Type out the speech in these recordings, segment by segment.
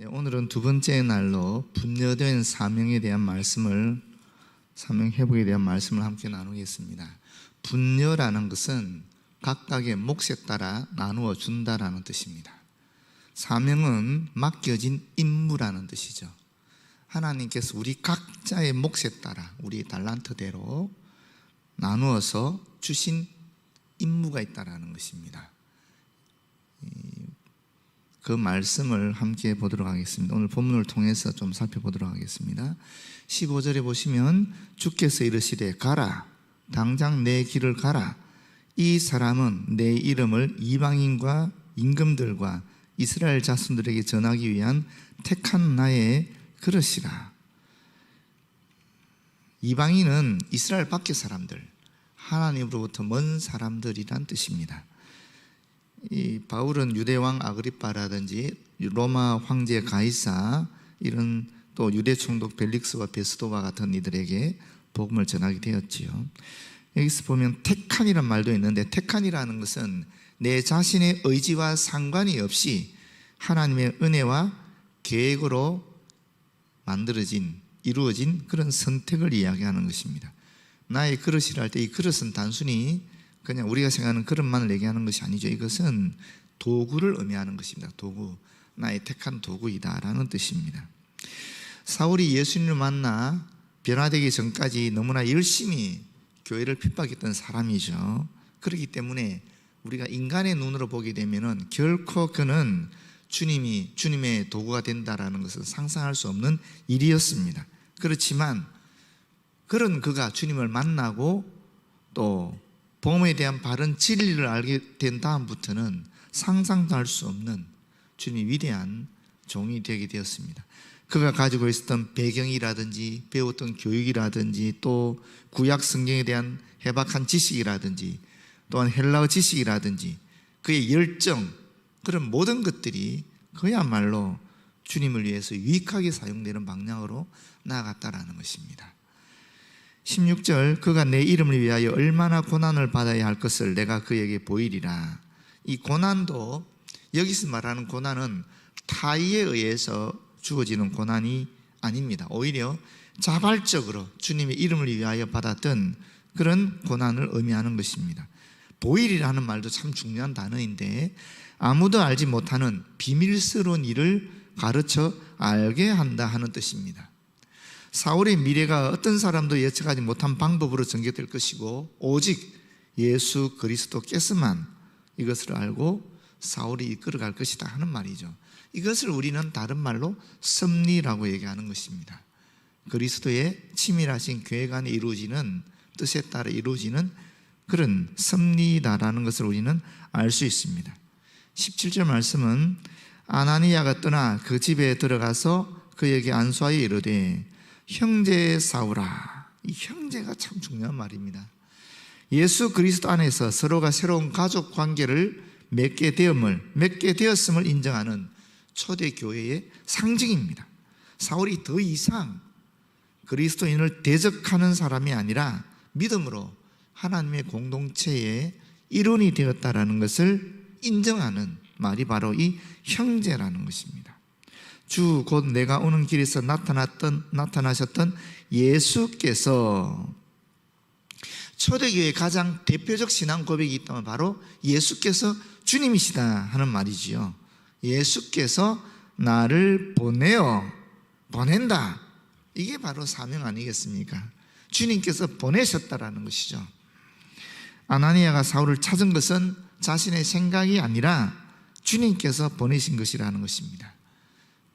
네, 오늘은 두 번째 날로 분여된 사명에 대한 말씀을 사명 회복에 대한 말씀을 함께 나누겠습니다. 분여라는 것은 각각의 몫에 따라 나누어 준다라는 뜻입니다. 사명은 맡겨진 임무라는 뜻이죠. 하나님께서 우리 각자의 몫에 따라 우리 달란트대로 나누어서 주신 임무가 있다라는 것입니다. 그 말씀을 함께 보도록 하겠습니다. 오늘 본문을 통해서 좀 살펴보도록 하겠습니다. 15절에 보시면 주께서 이르시되 가라 당장 내 길을 가라 이 사람은 내 이름을 이방인과 임금들과 이스라엘 자손들에게 전하기 위한 택한 나의 그릇이라 이방인은 이스라엘 밖의 사람들 하나님으로부터 먼 사람들이란 뜻입니다. 이 바울은 유대 왕 아그리파라든지 로마 황제 가이사 이런 또 유대 총독 벨릭스와 베스도와 같은 이들에게 복음을 전하게 되었지요. 여기서 보면 택한이란 말도 있는데 택한이라는 것은 내 자신의 의지와 상관이 없이 하나님의 은혜와 계획으로 만들어진 이루어진 그런 선택을 이야기하는 것입니다. 나의 그릇이라 할 때 이 그릇은 단순히 그냥 우리가 생각하는 그릇만을 얘기하는 것이 아니죠. 이것은 도구를 의미하는 것입니다. 도구. 나의 택한 도구이다라는 뜻입니다. 사울이 예수님을 만나 변화되기 전까지 너무나 열심히 교회를 핍박했던 사람이죠. 그렇기 때문에 우리가 인간의 눈으로 보게 되면은 결코 그는 주님이 주님의 도구가 된다라는 것을 상상할 수 없는 일이었습니다. 그렇지만 그런 그가 주님을 만나고 또 복음에 대한 바른 진리를 알게 된 다음부터는 상상도 할 수 없는 주님이 위대한 종이 되게 되었습니다. 그가 가지고 있었던 배경이라든지 배웠던 교육이라든지 또 구약 성경에 대한 해박한 지식이라든지 또한 헬라어 지식이라든지 그의 열정 그런 모든 것들이 그야말로 주님을 위해서 유익하게 사용되는 방향으로 나아갔다라는 것입니다. 16절 그가 내 이름을 위하여 얼마나 고난을 받아야 할 것을 내가 그에게 보이리라. 이 고난도 여기서 말하는 고난은 타의에 의해서 주어지는 고난이 아닙니다. 오히려 자발적으로 주님의 이름을 위하여 받았던 그런 고난을 의미하는 것입니다. 보일이라는 말도 참 중요한 단어인데 아무도 알지 못하는 비밀스러운 일을 가르쳐 알게 한다 하는 뜻입니다. 사울의 미래가 어떤 사람도 예측하지 못한 방법으로 전개될 것이고 오직 예수 그리스도께서만 이것을 알고 사울이 이끌어갈 것이다 하는 말이죠. 이것을 우리는 다른 말로 섭리라고 얘기하는 것입니다. 그리스도의 치밀하신 계획 안에 이루어지는 뜻에 따라 이루어지는 그런 섭리다라는 것을 우리는 알 수 있습니다. 17절 말씀은 아나니아가 떠나 그 집에 들어가서 그에게 안수하여 이르되 형제 사울아 이 형제가 참 중요한 말입니다. 예수 그리스도 안에서 서로가 새로운 가족 관계를 맺게 되음을 맺게 되었음을 인정하는 초대 교회의 상징입니다. 사울이 더 이상 그리스도인을 대적하는 사람이 아니라 믿음으로 하나님의 공동체의 일원이 되었다라는 것을 인정하는 말이 바로 이 형제라는 것입니다. 주 곧 내가 오는 길에서 나타났던 나타나셨던 예수께서 초대교회의 가장 대표적 신앙 고백이 있다면 바로 예수께서 주님이시다 하는 말이지요. 예수께서 나를 보내어 보낸다. 이게 바로 사명 아니겠습니까? 주님께서 보내셨다라는 것이죠. 아나니아가 사울을 찾은 것은 자신의 생각이 아니라 주님께서 보내신 것이라는 것입니다.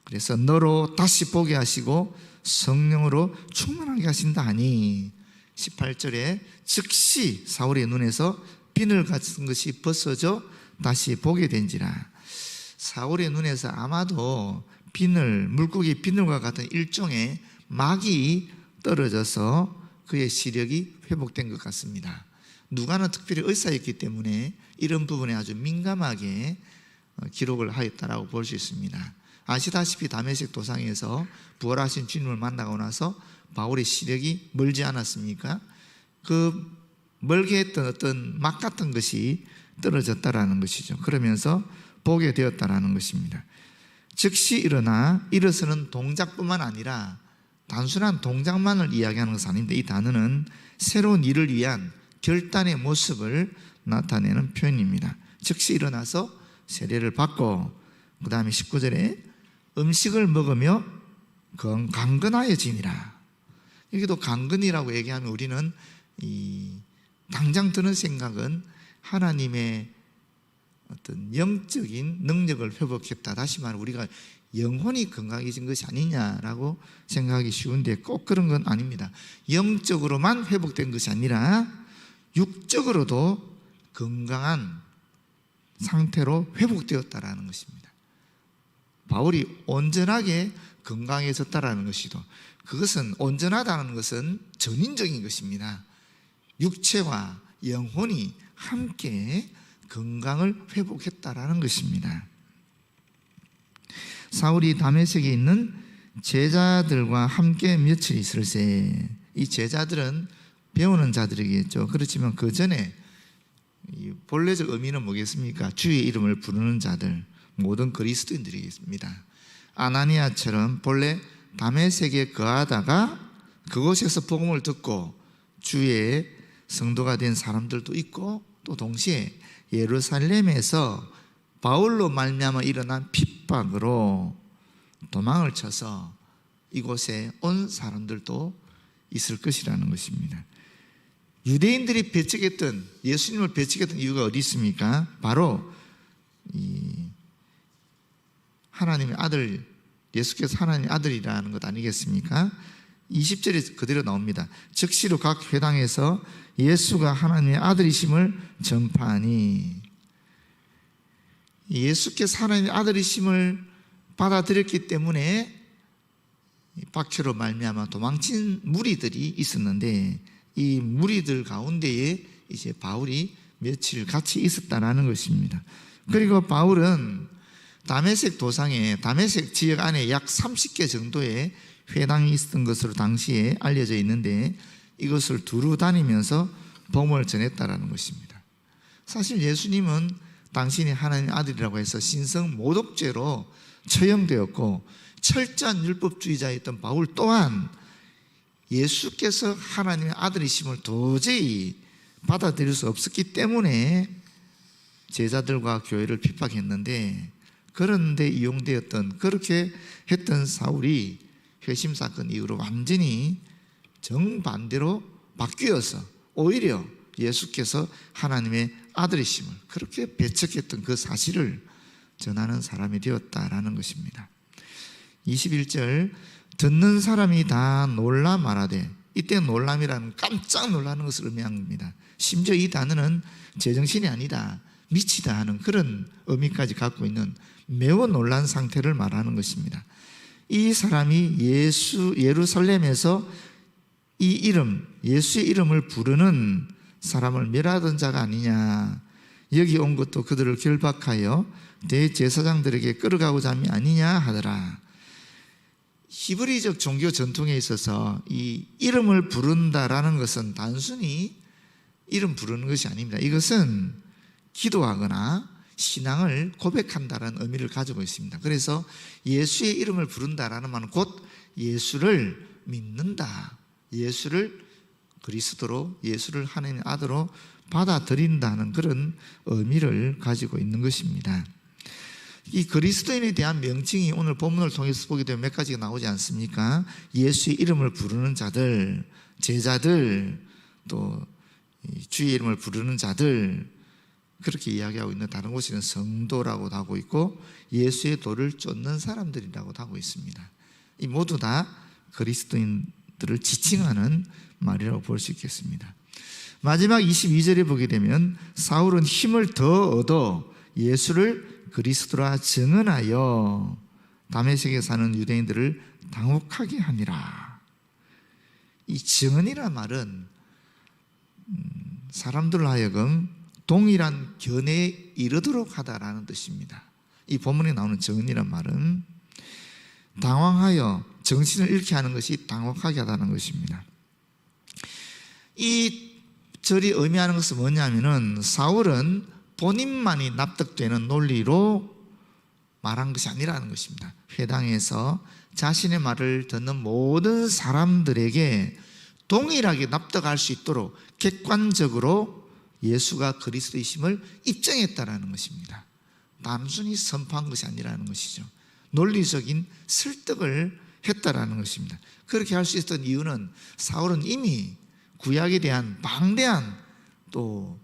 그래서 너로 다시 보게 하시고 성령으로 충만하게 하신다 하니 18절에 즉시 사울의 눈에서 비늘 같은 것이 벗어져 다시 보게 된지라 사울의 눈에서 아마도 비늘 물고기 비늘과 같은 일종의 막이 떨어져서 그의 시력이 회복된 것 같습니다. 누가는 특별히 의사였기 때문에 이런 부분에 아주 민감하게 기록을 하였다라고 볼 수 있습니다. 아시다시피 다메섹 도상에서 부활하신 주님을 만나고 나서 바울의 시력이 멀지 않았습니까? 그 멀게 했던 어떤 막 같은 것이 떨어졌다라는 것이죠. 그러면서 보게 되었다라는 것입니다. 즉시 일어나 일어서는 동작뿐만 아니라 단순한 동작만을 이야기하는 것은 아닌데 이 단어는 새로운 일을 위한 결단의 모습을 나타내는 표현입니다. 즉시 일어나서 세례를 받고 그 다음에 19절에 음식을 먹으며 건- 강건하여지니라. 여기도 강건이라고 얘기하면 우리는 이 당장 드는 생각은 하나님의 어떤 영적인 능력을 회복했다. 다시 말해 우리가 영혼이 건강해진 것이 아니냐라고 생각하기 쉬운데 꼭 그런 건 아닙니다. 영적으로만 회복된 것이 아니라 육적으로도 건강한 상태로 회복되었다라는 것입니다. 바울이 온전하게 건강해졌다라는 것이도 그것은 온전하다는 것은 전인적인 것입니다. 육체와 영혼이 함께 건강을 회복했다라는 것입니다. 사울이 다메섹에 있는 제자들과 함께 며칠 있을세 이 제자들은 배우는 자들이겠죠. 그렇지만 그 전에 이 본래적 의미는 뭐겠습니까? 주의 이름을 부르는 자들, 모든 그리스도인들이겠습니다. 아나니아처럼 본래 다메섹에 거하다가 그곳에서 복음을 듣고 주의 성도가 된 사람들도 있고 또 동시에 예루살렘에서 바울로 말미암아 일어난 핍박으로 도망을 쳐서 이곳에 온 사람들도 있을 것이라는 것입니다. 유대인들이 배척했던 예수님을 배척했던 이유가 어디 있습니까? 바로 이 하나님의 아들 예수께서 하나님의 아들이라는 것 아니겠습니까? 20절에 그대로 나옵니다. 즉시로 각 회당에서 예수가 하나님의 아들이심을 전파하니 예수께서 하나님의 아들이심을 받아들였기 때문에 박해로 말미암아 도망친 무리들이 있었는데 이 무리들 가운데에 이제 바울이 며칠 같이 있었다라는 것입니다. 그리고 바울은 다메섹 도상에 다메섹 지역 안에 약 30개 정도의 회당이 있었던 것으로 당시에 알려져 있는데 이것을 두루 다니면서 복음을 전했다라는 것입니다. 사실 예수님은 당신이 하나님의 아들이라고 해서 신성 모독죄로 처형되었고 철저한 율법주의자였던 바울 또한 예수께서 하나님의 아들이심을 도저히 받아들일 수 없었기 때문에 제자들과 교회를 핍박했는데 그런 데 이용되었던 그렇게 했던 사울이 회심 사건 이후로 완전히 정반대로 바뀌어서 오히려 예수께서 하나님의 아들이심을 그렇게 배척했던 그 사실을 전하는 사람이 되었다라는 것입니다. 21절 듣는 사람이 다 놀라 말하되 이때 놀람이라는 깜짝 놀라는 것을 의미합니다. 심지어 이 단어는 제정신이 아니다. 미치다 하는 그런 의미까지 갖고 있는 매우 놀란 상태를 말하는 것입니다. 이 사람이 예수 예루살렘에서 이 이름 예수의 이름을 부르는 사람을 멸하던 자가 아니냐. 여기 온 것도 그들을 결박하여 대제사장들에게 끌어가고자 함이 아니냐 하더라. 히브리적 종교 전통에 있어서 이 이름을 부른다라는 것은 단순히 이름 부르는 것이 아닙니다. 이것은 기도하거나 신앙을 고백한다라는 의미를 가지고 있습니다. 그래서 예수의 이름을 부른다라는 말은 곧 예수를 믿는다. 예수를 그리스도로 예수를 하나님의 아들로 받아들인다는 그런 의미를 가지고 있는 것입니다. 이 그리스도인에 대한 명칭이 오늘 본문을 통해서 보게 되면 몇 가지가 나오지 않습니까? 예수의 이름을 부르는 자들, 제자들, 또 주의 이름을 부르는 자들, 그렇게 이야기하고 있는 다른 곳에는 성도라고도 하고 있고 예수의 도를 쫓는 사람들이라고도 하고 있습니다. 이 모두 다 그리스도인들을 지칭하는 말이라고 볼 수 있겠습니다. 마지막 22절에 보게 되면 사울은 힘을 더 얻어 예수를 그리스도라 증언하여 다메섹에 사는 유대인들을 당혹하게 하니라. 이 증언이란 말은 음, 사람들 하여금 동일한 견해에 이르도록 하다라는 뜻입니다. 이 본문에 나오는 증언이란 말은 당황하여 정신을 잃게 하는 것이 당혹하게 하다는 것입니다. 이 절이 의미하는 것은 뭐냐면은 사울은 본인만이 납득되는 논리로 말한 것이 아니라는 것입니다. 회당에서 자신의 말을 듣는 모든 사람들에게 동일하게 납득할 수 있도록 객관적으로 예수가 그리스도이심을 입증했다라는 것입니다. 단순히 선포한 것이 아니라는 것이죠. 논리적인 설득을 했다라는 것입니다. 그렇게 할 수 있었던 이유는 사울은 이미 구약에 대한 방대한 또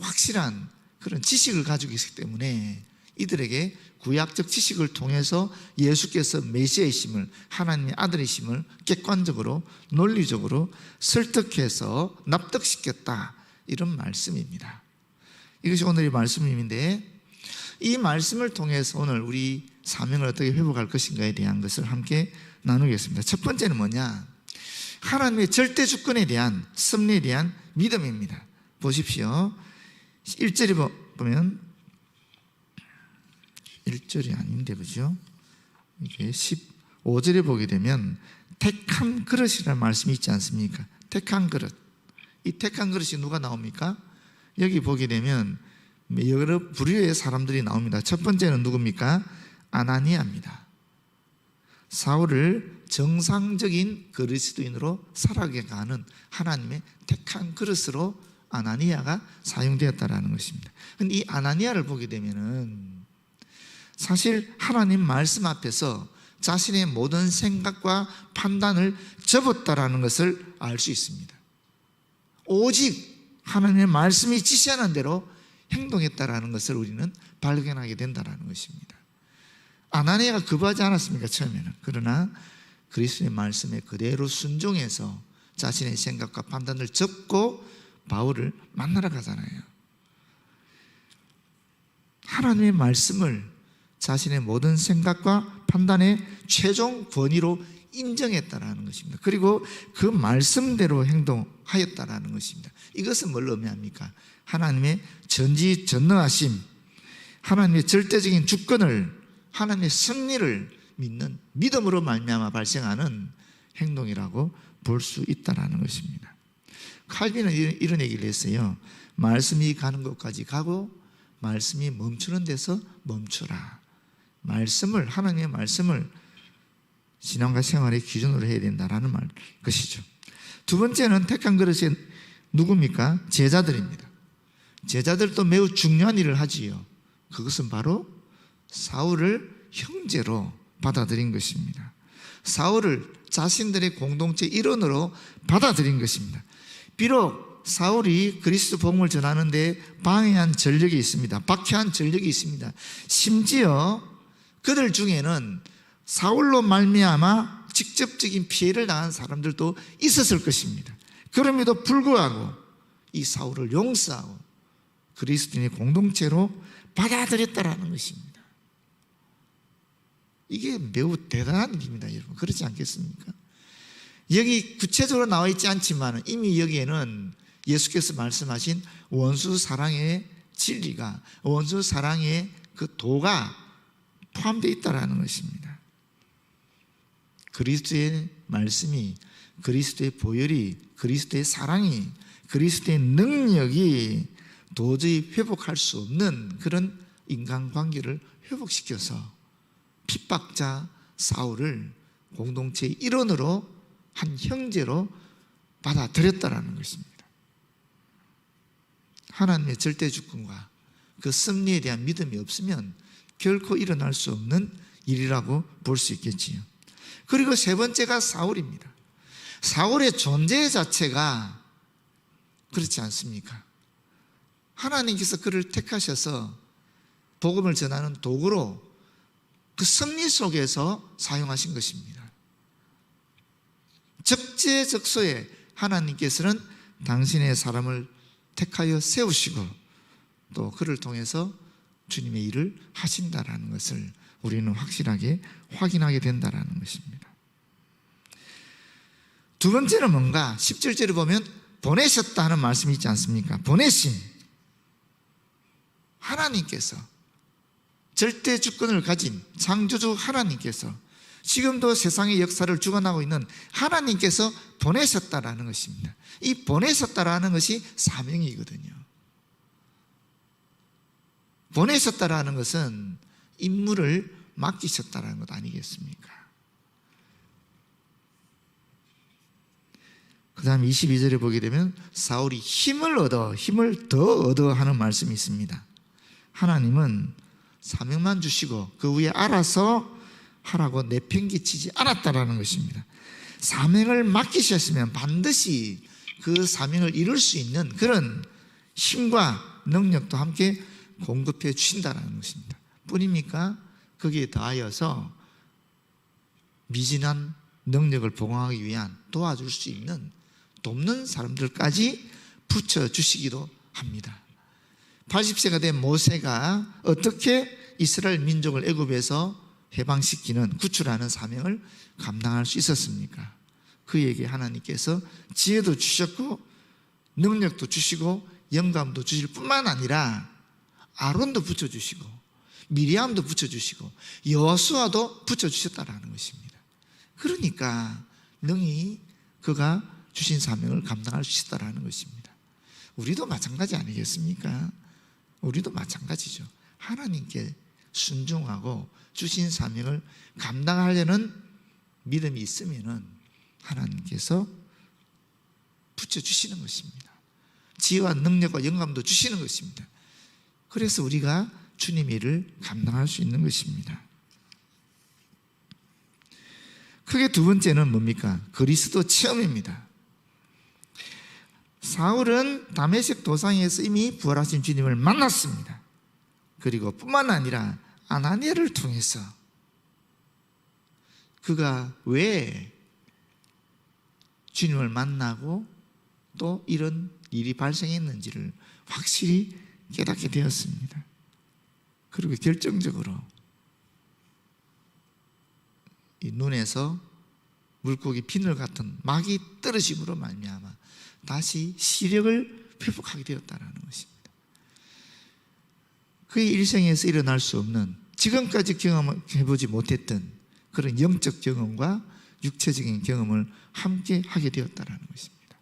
확실한 그런 지식을 가지고 있기 때문에 이들에게 구약적 지식을 통해서 예수께서 메시아이심을 하나님의 아들이심을 객관적으로 논리적으로 설득해서 납득시켰다 이런 말씀입니다. 이것이 오늘의 말씀인데 이 말씀을 통해서 오늘 우리 사명을 어떻게 회복할 것인가에 대한 것을 함께 나누겠습니다. 첫 번째는 뭐냐? 하나님의 절대 주권에 대한 섭리에 대한 믿음입니다. 보십시오. 1절에 보면 1절이 아닌데 그죠? 이게 15절에 보게 되면 택한 그릇이라는 말씀이 있지 않습니까? 택한 그릇. 이 택 한 그릇이 누가 나옵니까? 여기 보게 되면 여러 부류의 사람들이 나옵니다. 첫 번째는 누굽니까? 아나니아입니다. 사울을 정상적인 그리스도인으로 살아가게 하는 하나님의 택한 그릇으로 아나니아가 사용되었다라는 것입니다. 근데 이 아나니아를 보게 되면은 사실 하나님 말씀 앞에서 자신의 모든 생각과 판단을 접었다라는 것을 알 수 있습니다. 오직 하나님의 말씀이 지시하는 대로 행동했다라는 것을 우리는 발견하게 된다라는 것입니다. 아나니아가 거부하지 않았습니까? 처음에는. 그러나 그리스도의 말씀에 그대로 순종해서 자신의 생각과 판단을 접고 바울을 만나러 가잖아요. 하나님의 말씀을 자신의 모든 생각과 판단의 최종 권위로 인정했다라는 것입니다. 그리고 그 말씀대로 행동하였다라는 것입니다. 이것은 뭘 의미합니까? 하나님의 전지전능하심, 하나님의 절대적인 주권을, 하나님의 승리를 믿는 믿음으로 말미암아 발생하는 행동이라고 볼 수 있다라는 것입니다. 칼빈은 이런 얘기를 했어요. 말씀이 가는 곳까지 가고 말씀이 멈추는 데서 멈추라. 말씀을 하나님의 말씀을 신앙과 생활의 기준으로 해야 된다라는 말 것이죠. 두 번째는 택한 그릇이 누굽니까? 제자들입니다. 제자들도 매우 중요한 일을 하지요. 그것은 바로 사울을 형제로 받아들인 것입니다. 사울을 자신들의 공동체 일원으로 받아들인 것입니다. 비록 사울이 그리스도 복음을 전하는데 방해한 전력이 있습니다. 박해한 전력이 있습니다. 심지어 그들 중에는 사울로 말미암아 직접적인 피해를 당한 사람들도 있었을 것입니다. 그럼에도 불구하고 이 사울을 용서하고 그리스도인의 공동체로 받아들였다라는 것입니다. 이게 매우 대단한 일입니다, 여러분. 그렇지 않겠습니까? 여기 구체적으로 나와 있지 않지만 이미 여기에는 예수께서 말씀하신 원수 사랑의 진리가 원수 사랑의 그 도가 포함되어 있다라는 것입니다. 그리스도의 말씀이 그리스도의 보혈이 그리스도의 사랑이 그리스도의 능력이 도저히 회복할 수 없는 그런 인간관계를 회복시켜서 핍박자 사울을 공동체의 일원으로 한 형제로 받아들였다라는 것입니다. 하나님의 절대 주권과 그 승리에 대한 믿음이 없으면 결코 일어날 수 없는 일이라고 볼 수 있겠지요. 그리고 세 번째가 사울입니다. 사울의 존재 자체가 그렇지 않습니까? 하나님께서 그를 택하셔서 복음을 전하는 도구로 그 섭리 속에서 사용하신 것입니다. 적재적소에 하나님께서는 당신의 사람을 택하여 세우시고 또 그를 통해서 주님의 일을 하신다라는 것을 우리는 확실하게 확인하게 된다라는 것입니다. 두 번째는 뭔가 17절에 보면 보내셨다는 말씀이 있지 않습니까? 보내심. 하나님께서 절대 주권을 가진 창조주 하나님께서 지금도 세상의 역사를 주관하고 있는 하나님께서 보내셨다라는 것입니다. 이 보내셨다라는 것이 사명이거든요. 보내셨다라는 것은 임무를 맡기셨다는 것 아니겠습니까? 그 다음 22절에 보게 되면 사울이 힘을 얻어, 힘을 더 얻어 하는 말씀이 있습니다. 하나님은 사명만 주시고 그 위에 알아서 하라고 내팽개치지 않았다라는 것입니다. 사명을 맡기셨으면 반드시 그 사명을 이룰 수 있는 그런 힘과 능력도 함께 공급해 주신다는 것입니다. 뿐입니까? 거기에 더하여서 미진한 능력을 보강하기 위한 도와줄 수 있는 돕는 사람들까지 붙여주시기도 합니다. 80세가 된 모세가 어떻게 이스라엘 민족을 애굽에서 해방시키는 구출하는 사명을 감당할 수 있었습니까? 그에게 하나님께서 지혜도 주셨고 능력도 주시고 영감도 주실 뿐만 아니라 아론도 붙여주시고 미리암도 붙여주시고 여수아도 붙여주셨다라는 것입니다. 그러니까 능히 그가 주신 사명을 감당할 수 있다라는 것입니다. 우리도 마찬가지 아니겠습니까? 우리도 마찬가지죠. 하나님께 순종하고 주신 사명을 감당하려는 믿음이 있으면은 하나님께서 붙여 주시는 것입니다. 지혜와 능력과 영감도 주시는 것입니다. 그래서 우리가 주님의 일을 감당할 수 있는 것입니다. 크게 두 번째는 뭡니까? 그리스도 체험입니다. 사울은 다메섹 도상에서 이미 부활하신 주님을 만났습니다. 그리고 뿐만 아니라 아나니아를 통해서 그가 왜 주님을 만나고 또 이런 일이 발생했는지를 확실히 깨닫게 되었습니다. 그리고 결정적으로 이 눈에서 물고기 비늘 같은 막이 떨어짐으로 말미암아 다시 시력을 회복하게 되었다는 것입니다. 그의 일생에서 일어날 수 없는 지금까지 경험해보지 못했던 그런 영적 경험과 육체적인 경험을 함께 하게 되었다는 것입니다.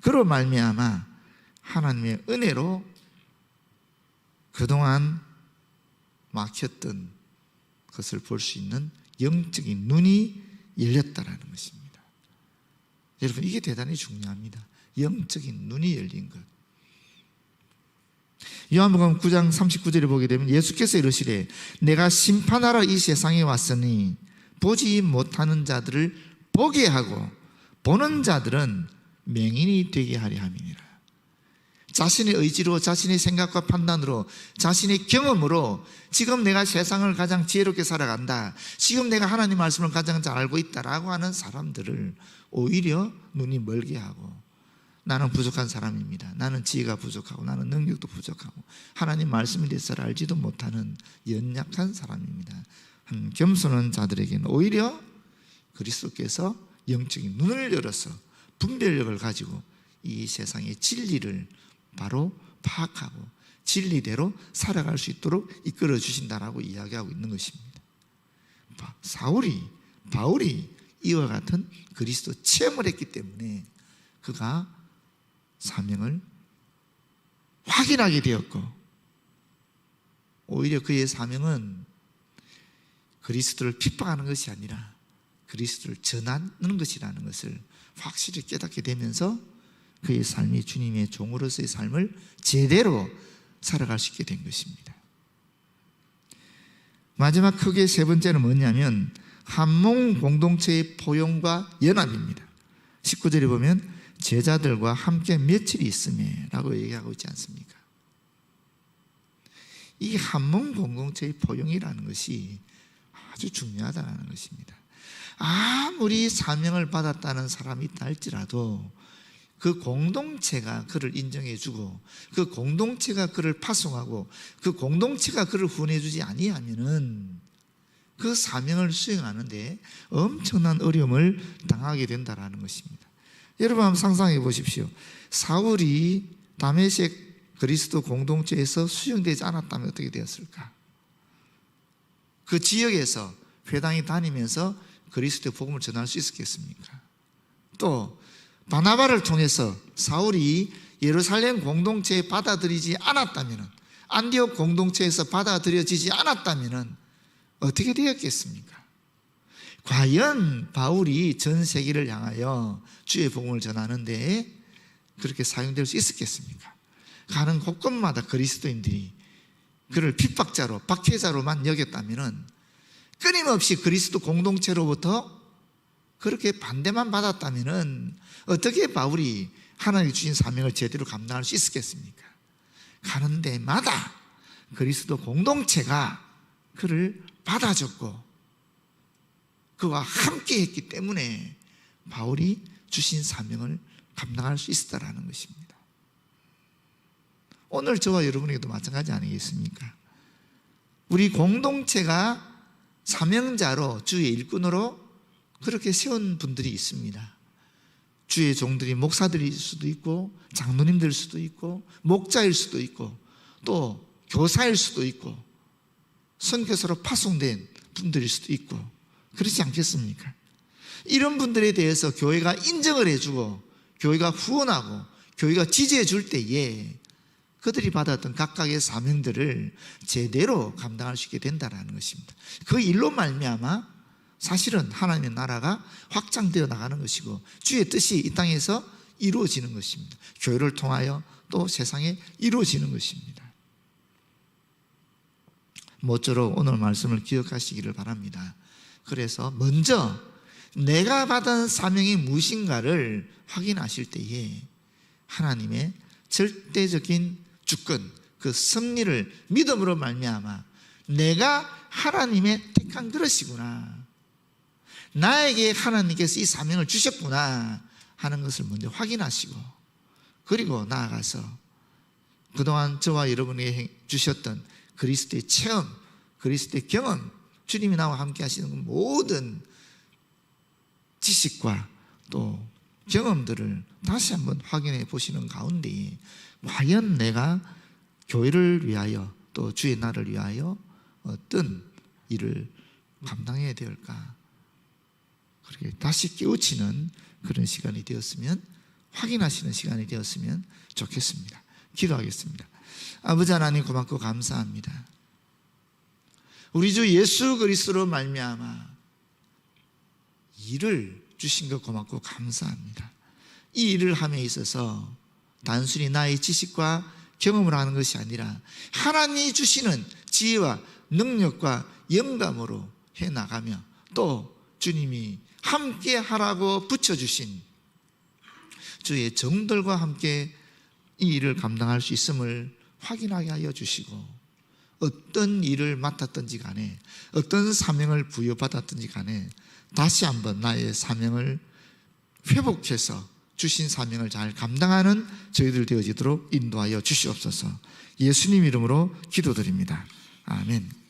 그로 말미암아 하나님의 은혜로 그동안 막혔던 것을 볼 수 있는 영적인 눈이 열렸다라는 것입니다. 여러분 이게 대단히 중요합니다. 영적인 눈이 열린 것. 요한복음 9장 39절에 보게 되면 예수께서 이르시되 내가 심판하러 이 세상에 왔으니 보지 못하는 자들을 보게 하고 보는 자들은 맹인이 되게 하려 함이니라. 자신의 의지로 자신의 생각과 판단으로 자신의 경험으로 지금 내가 세상을 가장 지혜롭게 살아간다. 지금 내가 하나님 말씀을 가장 잘 알고 있다라고 하는 사람들을 오히려 눈이 멀게 하고 나는 부족한 사람입니다. 나는 지혜가 부족하고 나는 능력도 부족하고 하나님 말씀에 대해서 알지도 못하는 연약한 사람입니다. 한 겸손한 자들에게는 오히려 그리스도께서 영적인 눈을 열어서 분별력을 가지고 이 세상의 진리를 바로 파악하고 진리대로 살아갈 수 있도록 이끌어 주신다라고 이야기하고 있는 것입니다. 사울이 바울이 이와 같은 그리스도 체험을 했기 때문에 그가 사명을 확인하게 되었고 오히려 그의 사명은 그리스도를 핍박하는 것이 아니라 그리스도를 전하는 것이라는 것을 확실히 깨닫게 되면서 그의 삶이 주님의 종으로서의 삶을 제대로 살아갈 수 있게 된 것입니다. 마지막 크게 세 번째는 뭐냐면 한몽 공동체의 포용과 연합입니다. 19절에 보면 제자들과 함께 며칠이 있음에 라고 얘기하고 있지 않습니까? 이 한몽 공동체의 포용이라는 것이 아주 중요하다는 것입니다. 아무리 사명을 받았다는 사람이 있다 할지라도 그 공동체가 그를 인정해주고 그 공동체가 그를 파송하고 그 공동체가 그를 후원해주지 아니하면은 그 사명을 수행하는데 엄청난 어려움을 당하게 된다라는 것입니다. 여러분 한번 상상해 보십시오. 사울이 다메섹 그리스도 공동체에서 수용되지 않았다면 어떻게 되었을까? 그 지역에서 회당이 다니면서 그리스도의 복음을 전할 수 있었겠습니까? 또 바나바를 통해서 사울이 예루살렘 공동체에 받아들이지 않았다면 안디옥 공동체에서 받아들여지지 않았다면 어떻게 되었겠습니까? 과연 바울이 전 세계를 향하여 주의 복음을 전하는데 그렇게 사용될 수 있었겠습니까? 가는 곳곳마다 그리스도인들이 그를 핍박자로 박해자로만 여겼다면 끊임없이 그리스도 공동체로부터 그렇게 반대만 받았다면 어떻게 바울이 하나님이 주신 사명을 제대로 감당할 수 있었겠습니까? 가는 데마다 그리스도 공동체가 그를 받아줬고 그와 함께 했기 때문에 바울이 주신 사명을 감당할 수 있었다라는 것입니다. 오늘 저와 여러분에게도 마찬가지 아니겠습니까? 우리 공동체가 사명자로 주의 일꾼으로 그렇게 세운 분들이 있습니다. 주의 종들이 목사들일 수도 있고 장로님들 수도 있고 목자일 수도 있고 또 교사일 수도 있고 선교사로 파송된 분들일 수도 있고 그렇지 않겠습니까? 이런 분들에 대해서 교회가 인정을 해주고 교회가 후원하고 교회가 지지해 줄 때에 그들이 받았던 각각의 사명들을 제대로 감당할 수 있게 된다는 것입니다. 그 일로 말미암아 사실은 하나님의 나라가 확장되어 나가는 것이고 주의 뜻이 이 땅에서 이루어지는 것입니다. 교회를 통하여 또 세상에 이루어지는 것입니다. 모쪼록 오늘 말씀을 기억하시기를 바랍니다. 그래서 먼저 내가 받은 사명이 무엇인가를 확인하실 때에 하나님의 절대적인 주권, 그 승리를 믿음으로 말미암아 내가 하나님의 택한 그릇이구나. 나에게 하나님께서 이 사명을 주셨구나 하는 것을 먼저 확인하시고 그리고 나아가서 그동안 저와 여러분에게 주셨던 그리스도의 체험, 그리스도의 경험, 주님이 나와 함께 하시는 그 모든 지식과 또 경험들을 다시 한번 확인해 보시는 가운데 과연 내가 교회를 위하여 또 주의 나를 위하여 어떤 일을 감당해야 될까? 그렇게 다시 깨우치는 그런 시간이 되었으면 확인하시는 시간이 되었으면 좋겠습니다. 기도하겠습니다. 아버지 하나님 고맙고 감사합니다. 우리 주 예수 그리스도로 말미암아 일을 주신 것 고맙고 감사합니다. 이 일을 함에 있어서 단순히 나의 지식과 경험을 하는 것이 아니라 하나님이 주시는 지혜와 능력과 영감으로 해 나가며 또 주님이 함께 하라고 붙여주신 주의 정들과 함께 이 일을 감당할 수 있음을 확인하게 하여 주시고 어떤 일을 맡았든지 간에 어떤 사명을 부여받았든지 간에 다시 한번 나의 사명을 회복해서 주신 사명을 잘 감당하는 저희들 되어지도록 인도하여 주시옵소서 예수님 이름으로 기도드립니다. 아멘.